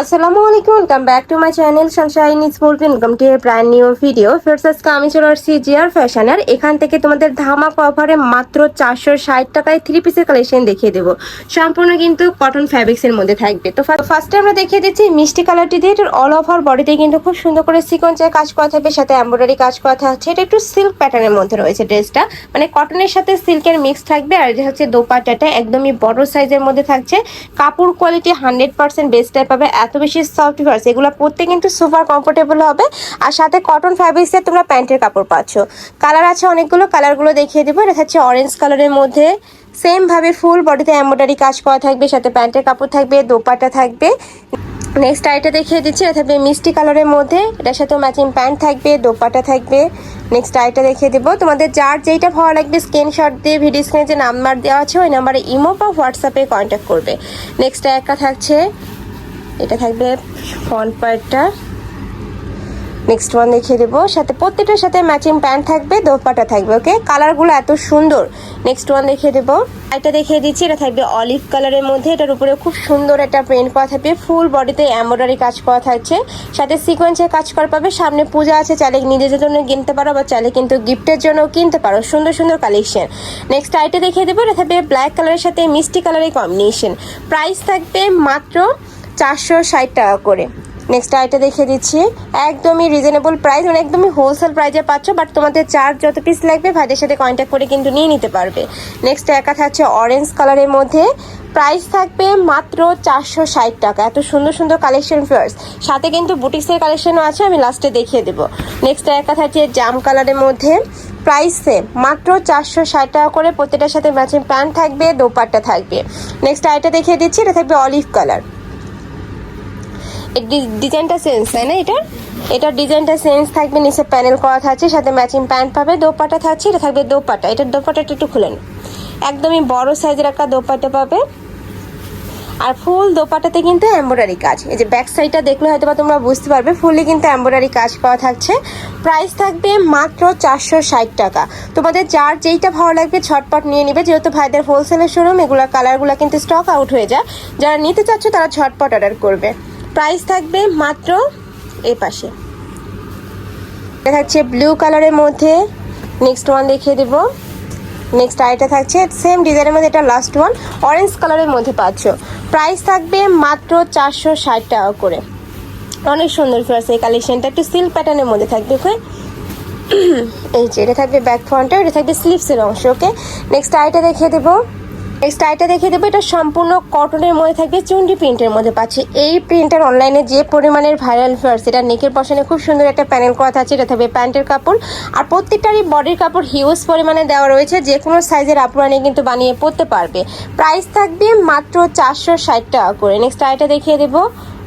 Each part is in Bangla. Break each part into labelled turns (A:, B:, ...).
A: আসসালামু আলাইকুম welcome back to my channel Sunshine is বলবেন welcome to a brand new video ফিরস আজকে আমি চলে আসছি জিআর ফ্যাশনের এখান থেকে তোমাদের ধামা অফারে মাত্র চারশো ষাট টাকায় থ্রি পিসের কালেকশন দেখিয়ে দেবো। সম্পূর্ণ কিন্তু কটন ফ্যাব্রিক্সের মধ্যে থাকবে। তো ফার্স্টে আমরা দেখিয়ে দিচ্ছি মিষ্টি কালারটি দিয়ে। এটার অল ওভার বডিতে কিন্তু খুব সুন্দর করে সিকোয়েন্সের কাজ করা থাকবে, সাথে এমব্রয়ডারি কাজ করা থাকছে। এটা একটু সিল্ক প্যাটার্নের মধ্যে রয়েছে ড্রেসটা মানে কটনের সাথে সিল্কের মিক্স থাকবে, আর এটা হচ্ছে দোপাট্টাটা একদমই বড় সাইজের মধ্যে থাকছে। কাপড় quality hundred percent best type পাবে এত বেশি সফট ভার্স এগুলো পরতে কিন্তু সুপার কমফোর্টেবল হবে। আর সাথে কটন ফ্যাব্রিক্সের তোমরা প্যান্টের কাপড় পাচ্ছ। কালার আছে অনেকগুলো কালারগুলো দেখিয়ে দেবো। এটা হচ্ছে অরেঞ্জ কালারের মধ্যে। সেম ভাবে ফুল বডিতে এমব্রয়ডারি কাজ করা থাকবে, সাথে প্যান্টের কাপড় থাকবে দোপাটা থাকবে। নেক্সট আইটা দেখিয়ে দিচ্ছি, এটা থাকবে মিষ্টি কালারের মধ্যে। এটার সাথে ম্যাচিং প্যান্ট থাকবে দোপাটা থাকবে। নেক্সট আইটা দেখিয়ে দেবো। তোমাদের যার যেইটা ভালো লাগবে স্ক্রিনশট দিয়ে ভিডিও স্ক্রিনে যে নাম্বার দেওয়া আছে, ওই নাম্বারে ইমো বা হোয়াটসঅ্যাপে কন্ট্যাক্ট করবে। নেক্সট একটা থাকছে এটা থাকবে ফ্রন্ট পার্টটা নেক্সট ওয়ান দেখিয়ে দেবো। সাথে প্রত্যেকটার সাথে ম্যাচিং প্যান্ট থাকবে দোপাটা থাকবে ওকে কালারগুলো এত সুন্দর। নেক্সট ওয়ান দেখিয়ে দেবো। এটা দেখিয়ে দিচ্ছি, এটা থাকবে অলিভ কালারের মধ্যে। এটার উপরে খুব সুন্দর একটা প্রিন্ট করা থাকবে। ফুল বডিতে এমব্রয়ডারি কাজ করা থাকছে। সাথে সিকোয়েন্সের কাজ করা পাবে। সামনে পূজা আছে চাইলে নিজেদের জন্য কিনতে পারো বা চাইলে কিন্তু গিফটের জন্য কিনতে পারো। সুন্দর সুন্দর কালেকশন নেক্সট আইটা দেখিয়ে দেবো। এটা থাকবে ব্ল্যাক কালারের সাথে মিষ্টি কালারের কম্বিনেশন প্রাইস থাকবে মাত্র চারশো ষাট টাকা করে। নেক্সট আইটা দেখিয়ে দিচ্ছি। একদমই রিজনেবল প্রাইস মানে একদমই হোলসেল প্রাইসে পাচ্ছ বাট তোমাদের চার্জ যত পিস লাগবে, ভাইদের সাথে কন্ট্যাক্ট করে কিন্তু নিয়ে নিতে পারবে। নেক্সট একা থাকছে অরেঞ্জ কালারের মধ্যে। প্রাইস থাকবে মাত্র চারশো ষাট টাকা। এত সুন্দর সুন্দর কালেকশন ফিয়ার্স সাথে কিন্তু বুটিক্সের কালেকশনও আছে, আমি লাস্টে দেখিয়ে দেবো। নেক্সট একা থাকছে জাম কালারের মধ্যে। প্রাইস মাত্র চারশো ষাট টাকা করে প্রত্যেকটার সাথে ম্যাচিং প্যান্ট থাকবে, দোপাট্টা থাকবে। নেক্সট আইটা দেখিয়ে দিচ্ছি, এটা থাকবে অলিভ কালার ডিজাইনটা চেঞ্জ তাই না এটার? এটার ডিজাইনটা চেঞ্জ থাকবে, নিচে প্যানেল করা থাকছে, সাথে ম্যাচিং প্যান্ট পাবে, দোপাটা থাকছে, এটা থাকবে দোপাটা। এটার দোপাটাটা একটু খুলেন একদমই বড় সাইজের একটা দোপাটা পাবে। আর ফুল দোপাটাতে কিন্তু এম্ব্রয়ডারি কাজ। এই যে ব্যাক সাইডটা দেখলে হয়তো বা তোমরা বুঝতে পারবে ফুললি কিন্তু এম্ব্রয়ডারি কাজ করা থাকছে। প্রাইস থাকবে মাত্র চারশো ষাট টাকা। তোমাদের যার যেইটা ভালো লাগবে, ছটপট নিয়ে নিবে। যেহেতু ভাইদের হোলসেলের শোরুম এগুলোর কালারগুলো কিন্তু স্টক আউট হয়ে যায়। যারা নিতে চাচ্ছ, তারা ছটপট অর্ডার করবে। প্রাইস থাকবে মাত্র এ পাশে। থাকছে ব্লু কালারের মধ্যে। নেক্সট ওয়ান দেখিয়ে দেবো। নেক্সট আইটা থাকছে সেম ডিজাইনের মধ্যে। এটা লাস্ট ওয়ান অরেঞ্জ কালারের মধ্যে পাচ্ছ। প্রাইস থাকবে মাত্র চারশো ষাট টাকা করে। অনেক সুন্দর ফিরাস এই কালেকশনটা একটু সিল্ক প্যাটার্নের মধ্যে থাকবে ওকে এই যে, এটা থাকবে ব্যাক ফ্রন্টে এটা থাকবে স্লিভসের অংশ ওকে নেক্সট আইটা দেখিয়ে দেবো। আইটা দেখিয়ে দেবো। এটা সম্পূর্ণ কটনের মধ্যে থাকবে চুন্ডি প্রিন্টের মধ্যে পাচ্ছি। এই প্রিন্টার অনলাইনে যে পরিমাণের ভাইরাল ফার্স এটা নেকের পশনে খুব সুন্দর একটা প্যানেল করা থাকছে এটা থাকবে প্যান্টের কাপড়। আর প্রত্যেকটারই বডির কাপড় হিউজ পরিমাণে দেওয়া রয়েছে, যে কোনো সাইজের আপুরানি কিন্তু বানিয়ে পরতে পারবে। প্রাইস থাকবে মাত্র চারশো ষাট টাকা করে। নেক্সট আইটা দেখিয়ে দেবো।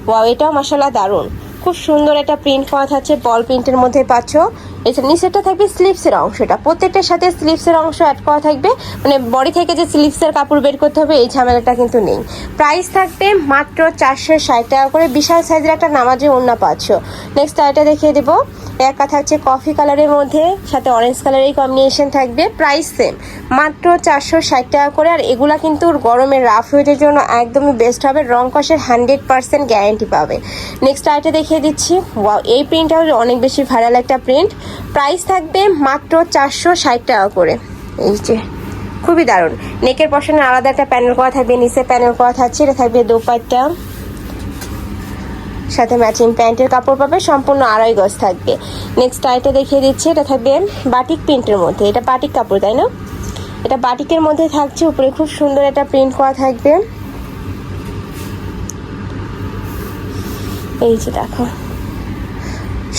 A: ওয়াও এটাও মশলা দারুণ। খুব সুন্দর একটা প্রিন্ট করা থাকছে বল প্রিন্টের মধ্যে পাচ্ছ। এছাড়া নিচেরটা থাকবে স্লিভসের অংশটা। প্রত্যেকটার সাথে স্লিভসের অংশ অ্যাড করা থাকবে। মানে বডি থেকে যে স্লিভসের কাপড় বের করতে হবে, এই ঝামেলাটা কিন্তু নেই। প্রাইস থাকবে মাত্র চারশো ষাট টাকা করে। বিশাল সাইজের একটা নামাজে ওড়না পাচ্ছ। নেক্সট আইটা দেখিয়ে দেবো। একা থাকছে কফি কালারের মধ্যে, সাথে অরেঞ্জ কালারের কম্বিনেশন থাকবে। প্রাইস সেম মাত্র চারশো ষাট টাকা করে। আর এগুলা কিন্তু গরমের রাফ ওয়েটের জন্য একদমই বেস্ট হবে। রং কষের হান্ড্রেড পার্সেন্ট গ্যারান্টি পাবে। নেক্সট আইটা দেখিয়ে দিচ্ছি। এই প্রিন্টটাও অনেক বেশি ভাইরাল একটা প্রিন্ট প্রাইস থাকবে মাত্র চারশো ষাট টাকা করে। এই যে, খুবই দারুণ। নেকের পশনে আলাদা একটা প্যানেল করা থাকবে নিচে প্যানেল করা থাকছে, এটা থাকবে দোপাট্টা। সাথে ম্যাচিং প্যান্টের কাপড় পাবে, সম্পূর্ণ আড়াই গজ থাকবে। নেক্সট আইটা দেখিয়ে দিচ্ছে, এটা থাকবে বাটিক প্রিন্টের মধ্যে। এটা বাটিক কাপড়, তাই না? এটা বাটিকের মধ্যে থাকছে, উপরে খুব সুন্দর একটা প্রিন্ট করা থাকবে। এই যে, দেখো।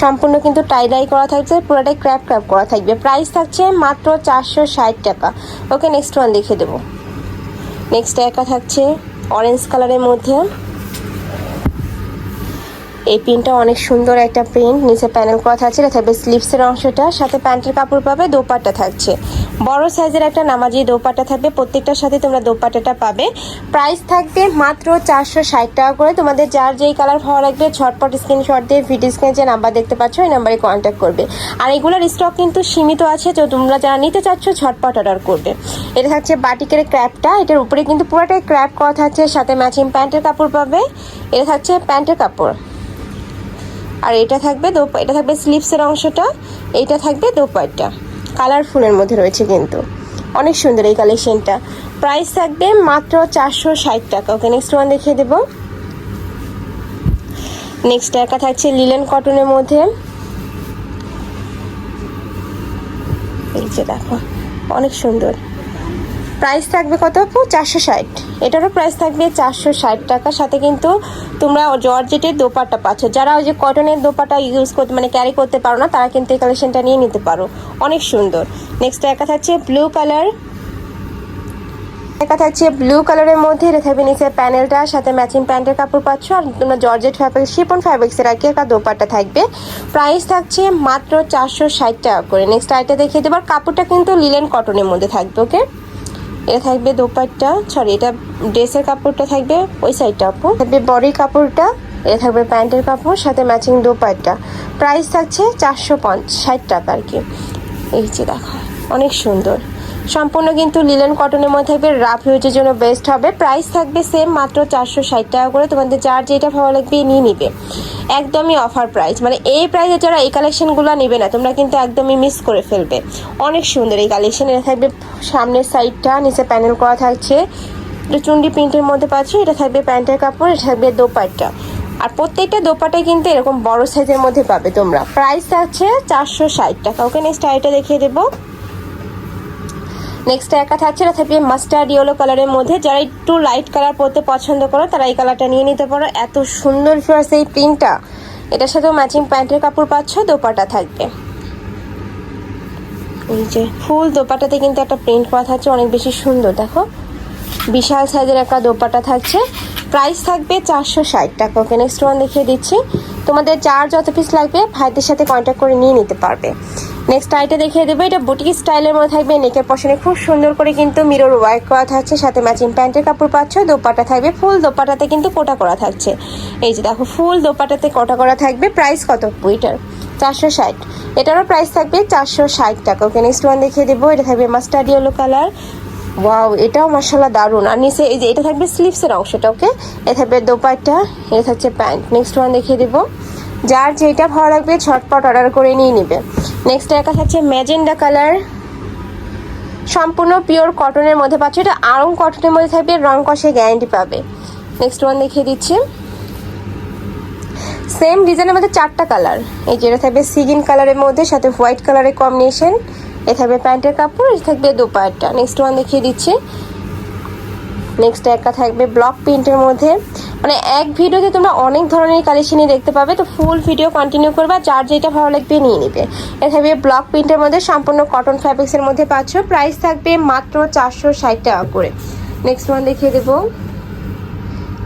A: সম্পূর্ণ কিন্তু টাই ডাই করা থাকছে, পুরোটাই ক্র্যাপ ক্র্যাপ করা থাকবে। প্রাইস থাকছে মাত্র চারশো ষাট টাকা। ওকে নেক্সট ওয়ান দেখে দেবো। নেক্সট একা থাকছে অরেঞ্জ কালারের মধ্যে। এই প্রিন্টটা অনেক সুন্দর একটা প্রিন্ট নিচে প্যানেল করা থাকছে, এটা থাকবে স্লিভসের অংশটা। সাথে প্যান্টের কাপড় পাবে, দোপাট্টা থাকছে। বড় সাইজের একটা নামাজি দোপাট্টা থাকবে। প্রত্যেকটার সাথে তোমরা দোপাট্টাটা পাবে। প্রাইস থাকবে মাত্র চারশো ষাট টাকা করে। তোমাদের যার যেই কালার ভালো লাগবে, ঝটপট স্ক্রিনশট দিয়ে ভিডিও স্ক্রিনে যে নাম্বার দেখতে পাচ্ছ, ওই নাম্বারে কন্ট্যাক্ট করবে। আর এগুলোর স্টক কিন্তু সীমিত আছে, তো তোমরা যারা নিতে চাচ্ছ ছটপট অর্ডার করবে। এটা থাকছে বাটিকের ক্র্যাপটা এটার উপরে কিন্তু পুরোটাই ক্র্যাপ করা থাকছে সাথে ম্যাচিং প্যান্টের কাপড় পাবে। এটা থাকছে প্যান্টের কাপড়। আর এটা থাকবে দোপ, এটা থাকবে স্লিপসের অংশটা। এইটা থাকবে দোপাট্টা। কালারফুলের মধ্যে রয়েছে কিন্তু। অনেক সুন্দর এই কালেকশনটা। প্রাইস থাকবে মাত্র চারশো ষাট টাকা। ওকে নেক্সট ওয়ান দেখিয়ে দেবো। নেক্সট একা থাকছে লিলেন কটনের মধ্যে। এই যে দেখো, অনেক সুন্দর। প্রাইস থাকবে কত? আপু চারশো ষাট। এটারও প্রাইস থাকবে চারশো ষাট টাকা। সাথে কিন্তু তোমরা জর্জেটের দোপাট্টা পাচ্ছ। যারা ওই যে কটনের দোপাটা ইউজ করতে মানে ক্যারি করতে পারো না, তারা কিন্তু এই কালেকশনটা নিয়ে নিতে পারো। অনেক সুন্দর। নেক্সট একা থাকছে ব্লু কালার একা থাকছে ব্লু কালারের মধ্যে থাকবে নিচে প্যানেলটা সাথে ম্যাচিং প্যান্টের কাপড় পাচ্ছ। আর তোমরা জর্জেট ফ্যাব্রিক শিপন ফ্যাব্রিক্সের আর কি একটা দোপাট্টা থাকবে। প্রাইস থাকছে মাত্র চারশো ষাট টাকা করে। নেক্সট আইটা দেখিয়ে দেবার কাপড়টা কিন্তু লিলেন কটনের মধ্যে থাকবে ওকে এটা থাকবে দোপাট্টা সরি এটা ড্রেসের কাপড়টা থাকবে ওই সাইডটা আপু। থাকবে বডির কাপড়টা এটা থাকবে প্যান্টের কাপড়, সাথে ম্যাচিং দোপাট্টা। প্রাইস থাকছে চারশো ষাট টাকা আর কি। এই যে দেখো, অনেক সুন্দর। সম্পূর্ণ কিন্তু লিলেন কটনের মধ্যে থাকবে রাফ ইউজের জন্য বেস্ট হবে। প্রাইস থাকবে সেম মাত্র চারশো ষাট টাকা করে। তোমাদের যার যেটা ভালো লাগবে নিয়ে নিবে। একদমই অফার প্রাইস মানে এই প্রাইসে যারা এই কালেকশনগুলো নেবে না, তোমরা কিন্তু একদমই মিস করে ফেলবে। অনেক সুন্দর এই কালেকশন এটা থাকবে সামনের সাইডটা, নিচে প্যানেল করা থাকছে। এটা চুন্ডি প্রিন্টের মধ্যে পাচ্ছ, এটা থাকবে প্যান্টের কাপড়, এটা থাকবে দোপাট্টা। আর প্রত্যেকটা দোপাটাই কিন্তু এরকম বড় সাইজের মধ্যে পাবে তোমরা। প্রাইস থাকছে চারশো ষাট টাকা। ওকে নেক্সট আইটা দেখিয়ে দেবো। নেক্সট একা থাকছে, এটা থাকবে মাস্টার্ড ইয়েলো কালারের মধ্যে। যারা একটু লাইট কালার পরতে পছন্দ করো, তারা এই কালারটা নিয়ে নিতে পারো। এত সুন্দর ফিয়ার্স এই প্রিন্টটা এটার সাথেও ম্যাচিং প্যান্টের কাপড় পাচ্ছ দোপাটা থাকবে। এই যে ফুল দোপাটাতে কিন্তু একটা প্রিন্ট করা থাকছে, অনেক বেশি সুন্দর। দেখো, বিশাল সাইজের একটা দোপাটা থাকছে। প্রাইস থাকবে চারশো ষাট টাকা। ওকে নেক্সট ওয়ান দেখিয়ে দিচ্ছি। তোমাদের চার্জ যত পিস লাগবে, ভাইদের সাথে কন্ট্যাক্ট করে নিয়ে নিতে পারবে। নেক্সট আইটা দেখিয়ে দেবো। এটা বুটিক স্টাইলের মধ্যে থাকবে। নেকের পশনে খুব সুন্দর করে কিন্তু মিরর ওয়ার্ক করা থাকছে। সাথে ম্যাচিং প্যান্টের কাপড় পাচ্ছ। দোপাটা থাকবে। ফুল দোপাটাতে কিন্তু কোটা করা থাকছে। এই যে দেখো, ফুল দোপাটাতে কোটা করা থাকবে। প্রাইস কত? বুইটার চারশো ষাট। এটারও প্রাইস থাকবে চারশো ষাট টাকা। ওকে নেক্সট ওয়ান দেখিয়ে দেবো। এটা থাকবে মাস্টার্ড ইয়েলো কালার ওয়াও এটাও মাসাল্লাহ দারুণ। আর নিচে এই যে, এটা থাকবে স্লিভসের অংশটা ওকে এটা থাকবে দোপাট্টা, এটা থাকছে প্যান্ট। নেক্সট ওয়ান দেখিয়ে দেবো। যার যেটা ভালো লাগবে ছটপট অর্ডার করে নিয়ে নিবে। নেক্সট একা থাকছে ম্যাজেন্ডা কালার সম্পূর্ণ পিওর কটনের মধ্যে পাচ্ছ। এটা আরং কটনের মধ্যে থাকবে, রং কষে গ্যারান্টি পাবে। নেক্সট ওয়ান দেখিয়ে দিচ্ছি। সেম ডিজাইনের মধ্যে চারটা কালার এই যেটা থাকবে সিগিন কালারের মধ্যে, সাথে হোয়াইট কালারের কম্বিনেশন এ থাকবে প্যান্টের কাপড়, এ থাকবে দোপাট্টা। নেক্সট ওয়ান দেখিয়ে দিচ্ছি। নেক্সট একটা থাকবে ব্লক প্রিন্টের মধ্যে। মানে এক ভিডিওতে তোমরা অনেক ধরনের কালেকশনই দেখতে পাবে। তো ফুল ভিডিও কন্টিনিউ করবে, যার যেটা ভালো লাগবে নিয়ে নিবে। এটা থাকবে ব্লক প্রিন্টের মধ্যে সম্পূর্ণ কটন ফ্যাব্রিক্সের মধ্যে পাচ্ছ। প্রাইস থাকবে মাত্র চারশো ষাট টাকা করে। নেক্সট ওয়ান দেখিয়ে দেবো।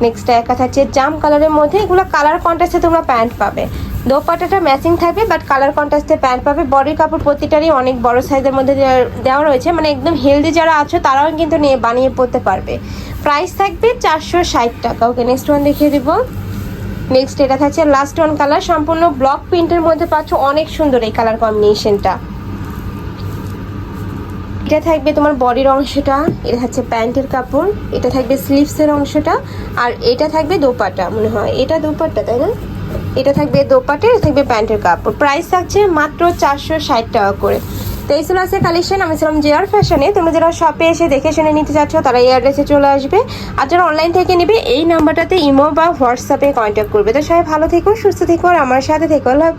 A: নেক্সট একা থাকছে জাম কালারের মধ্যে। এগুলো কালার কন্ট্রাস্টে তোমরা প্যান্ট পাবে। দোপাটাটা ম্যাচিং থাকবে বাট কালার কন্ট্রাস্টে প্যান্ট পাবে। বডির কাপড় প্রতিটারই অনেক বড় সাইজের মধ্যে দেওয়া- রয়েছে। মানে একদম হেলদি যারা আছো, তারাও কিন্তু নিয়ে বানিয়ে পড়তে পারবে। প্রাইস থাকবে চারশো ষাট টাকা। ওকে নেক্সট ওয়ান দেখিয়ে দিব। নেক্সট এটা থাকছে লাস্ট ওয়ান কালার সম্পূর্ণ ব্লক প্রিন্টের মধ্যে পাচ্ছ, অনেক সুন্দর এই কালার কম্বিনেশনটা এটা থাকবে তোমার বডির অংশটা, এটা থাকছে প্যান্টের কাপড়, এটা থাকবে স্লিভসের অংশটা, আর এটা থাকবে দোপাটা মনে হয়। এটা দোপাট্টা, তাই না? এটা থাকবে দোপাটে এটা থাকবে প্যান্টের কাপড়। প্রাইস থাকছে মাত্র চারশো ষাট টাকা করে। তো এই ছিল আছে কালেকশন আমি ছিলাম জেয়ার ফ্যাশনে তোমরা যারা শপে এসে দেখে শুনে নিতে চাচ্ছ, তারা এই অ্যাড্রেসে চলে আসবে। আর যারা অনলাইন থেকে নেবে, এই নাম্বারটাতে ইমো বা হোয়াটসঅ্যাপে কন্ট্যাক্ট করবে। তো সবাই ভালো থেকো, সুস্থ থেকো, আর আমার সাথে থেকো। আল্লাহ